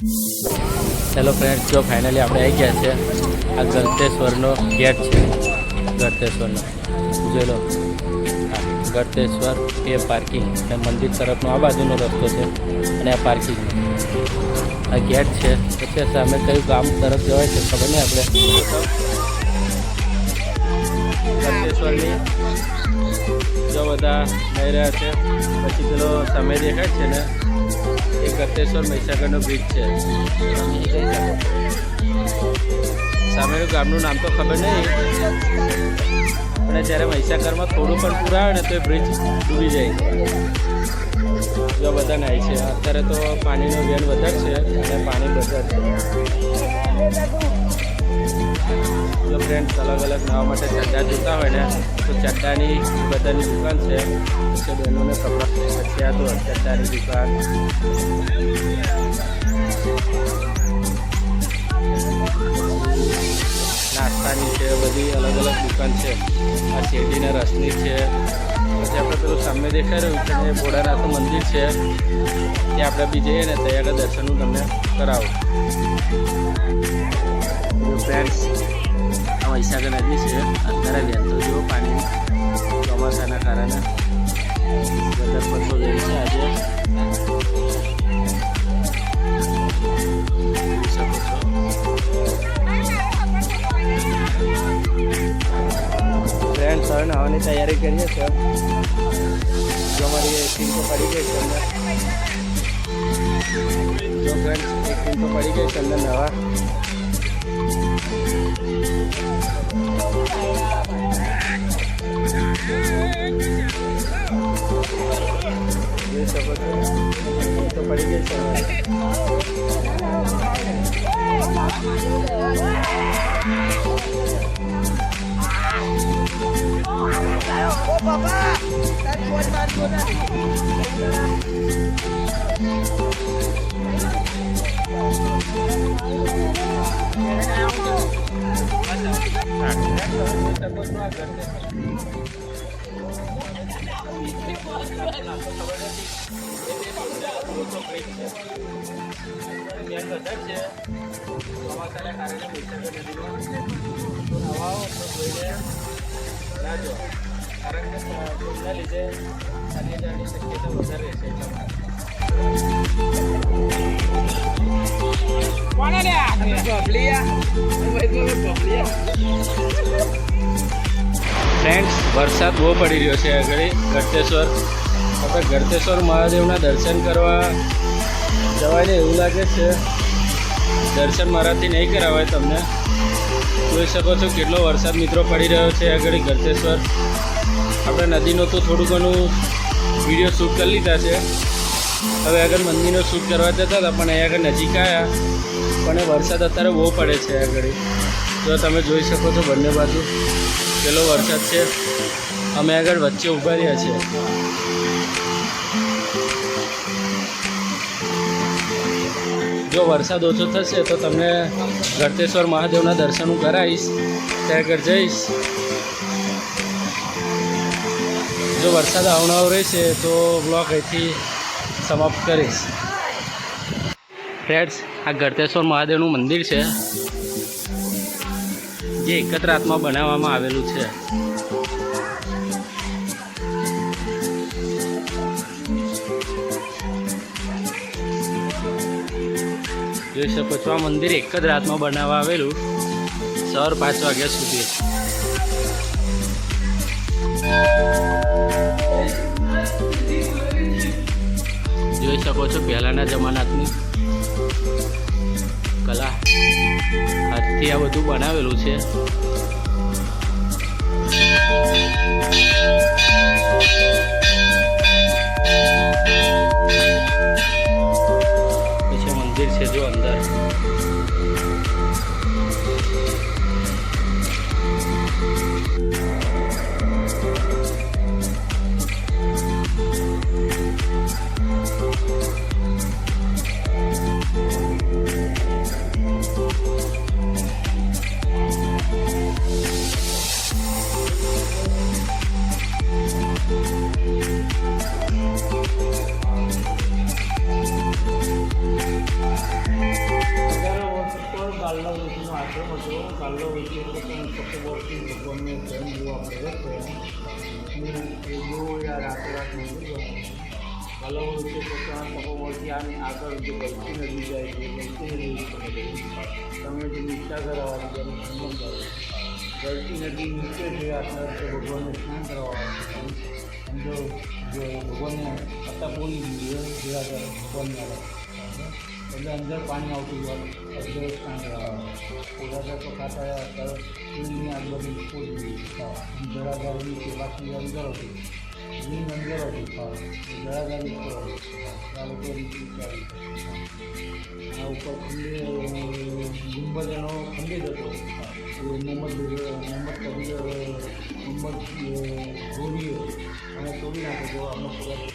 Hello friend જો finally આપણે આવી ગયા છે, આ ગળતેશ્વરનો ગેટ છે. ગળતેશ્વરનો. જોઈ લો. ગળતેશ્વર એ પાર્કિંગ અને મંદિર તરફનો આ બાજુનો રસ્તો છે અને આ પાર્કિંગ આ ગેટ છે. પછી સામે કયું ગામ તરફ જવાય છે ખબર નહીં આપણે. ગળતેશ્વરની જો બધા થઈ રહ્યા છે પછી પેલો સામે દેખાય છે ને એ ગતેશ્વર મહીસાગરનો બ્રિજ છે સામેનું ગામનું નામ તો ખબર નહીં અને જ્યારે મહીસાગરમાં થોડું પણ પૂરા આવે ને તો એ બ્રિજ ડૂબી જાય જો બધા નાય છે અત્યારે તો પાણીનો વેન વધારે છે અને પાણી વધારે છે. જો ફ્રેન્ડ્સ અલગ અલગ નાવા માટે ચડ્ડા જોતા હોય ને, તો ચડ્ડાની બધાની દુકાન છે. પછી બહેનોને કપડાં અત્યાર તો ચડ્ડાની દુકાન. નાસ્તાની છે, બધી અલગ અલગ દુકાન છે. આ શેરડીને રસની છે. પછી આપણે પેલું સામે દેખાઈ રહ્યું છે અને ભોળાનાથનું મંદિર છે. ત્યાં આપણે બી જઈએ ને ત્યાં આગળ દર્શનનું તમને કરાવો. ફ્રેન્ડ્સ આ વૈશાખ નદી છે. અત્યારે વહેતો જો પાણી ચોમાસાના કારણે. બધા પડતો જાય છે આજે ફ્રેન્ડ્સ હવે નાવાની તૈયારી કરીએ છીએ જો અમારી એક ટીમ તો પડી ગઈ છે અંદર જો ફ્રેન્ડ્સ એક ટીમ તો પડી ગઈ છે અંદર નવા જોઈ શકો છો bapak bantuan bantuan Wow, friends વરસાદ બહુ પડી રહ્યો છે આગળ ગળતેશ્વર આપણે ગળતેશ્વર મહાદેવના દર્શન કરવા જવાયને એવું લાગે છે. દર્શન મારાથી નહીં કરાવાય તમને. જોઈ શકો છો કેટલો વરસાદ મિત્રો પડી રહ્યો છે આગળ ગળતેશ્વર આપણે નદીનો તો થોડું ઘણું વીડિયો શૂટ કરી લીધા છે. હવે આગળ મંદિરનો શૂટ કરવા જતા હતા, પણ અહીંયા આગળ નજીક આવ્યા પણ એ વરસાદ અત્યારે બહુ પડે છે આગળ. જો તમે જોઈ શકો છો બંને બાજુ. પેલો વરસાદ છે. અમે આગળ વચ્ચે ઊભા રહ્યા છીએ. જો વરસાદ ઓછો થશે તો તમને ગળતેશ્વર મહાદેવના દર્શન હું કરાવીશ. ત્યાં આગળ જઈશ. જો વરસાદ આવનારો રહેશે તો બ્લોક અહીંથી સમાપ્ત કરીશ. ફ્રેન્ડ્સ આ ગરતેશ્વર મહાદેવનું મંદિર છે. જે એક રાતમાં બનાવવામાં આવેલું છે. જોઈ શકો છો, આ મંદિર એક જ રાતમાં બનાવવા આવેલું સવાર પાંચ વાગ્યા સુધી. જોઈ શકો છો પહેલાંના જમાનાની કલા. હાથથી આ બધું બનાવેલું છે. કાલના ઋષિનો આશ્રમ હતો કાલનો ઋષિ એટલે પણ ચક્રવર્તી ભગવાનનો પ્રેમ જેવો આપણે છે એ જેવો આ રાતે રાત નીકળી ગયો કાલવ ઋષિ પોતાના ચક્રવર્તી આને આગળ જે ગલતી નદી જાય છે ગલતી નદી તમે જે નીચા કરાવવાની જેમ સંબંધ ગલતી નદી નીચે જે ભગવાનને સ્નાન કરાવવાનું અંદર જો ભગવાનને પત્તા બોલી દીધી જેવા ભગવાનને આવે એટલે અંદર પાણી આવતું હોય અંદર ઓલા તો ખાતા અત્યારે શિવની આજુબાજુ પોલી દીધી કે બાકી અંદર હતી લિંગ અંદર હતું જળાગારી ઉપર આ લોકો આ ઉપર ખંડે ગુંબદ એનો ખંડિત હતો મોહમ્મદ મોહમ્મદ કબીર મોહમ્મદ ગોરીઓ અને તોડી નાખે તો અમુક બધા